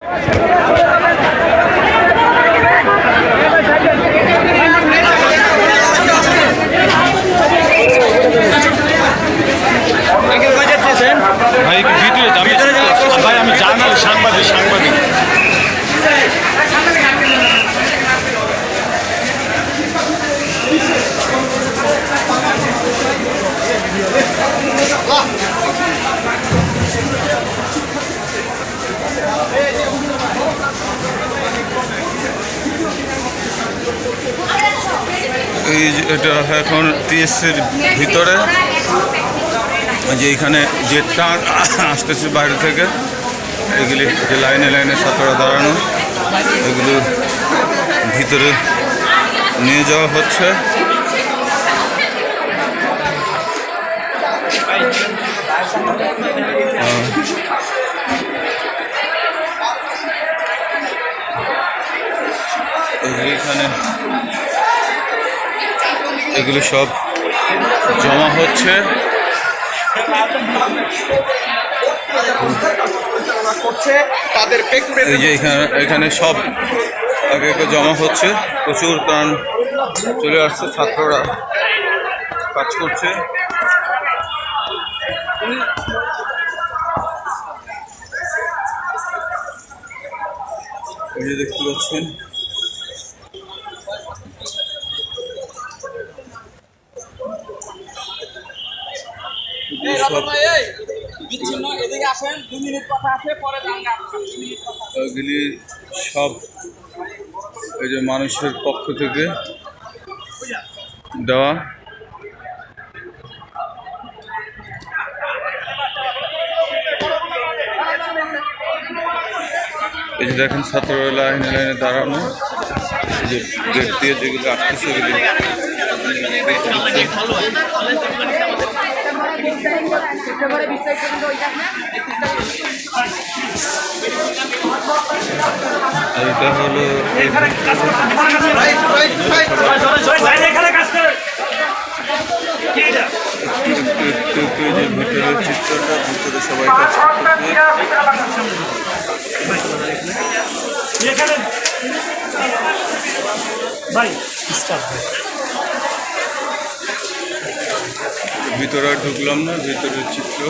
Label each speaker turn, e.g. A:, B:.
A: Gracias.
B: এই এটা এখন টিএসসির ভিতরে যে এখানে যে ট্রাক আসতেছে বাইরে থেকে, এগুলি যে লাইনে লাইনে ছাত্ররা দাঁড়ানো, এগুলো ভিতরে নিয়ে যাওয়া হচ্ছে। এখানে এগুলো সব জমা হচ্ছে।
C: তাদের
B: এই যে এখানে এখানে সব আগে জমা হচ্ছে। প্রচুর প্রাণ চলে আসছে ছাত্ররা কাজ করছে। দেখতে পাচ্ছেন এগুলি সব এই যে মানুষের পক্ষ থেকে দেওয়া এই যে দেখেন ছাত্ররা লাইনে লাইনে দাঁড়ানো এই যে গেট দিয়ে যেগুলো আসতেছে এগুলি আর এটা হলো এই একটু একটু একটু যে ভিতরের চিত্রটা ভিতরে সবাই কাজ করতেছে ভিতরে ঢুকলাম না ভিতরের চিত্র।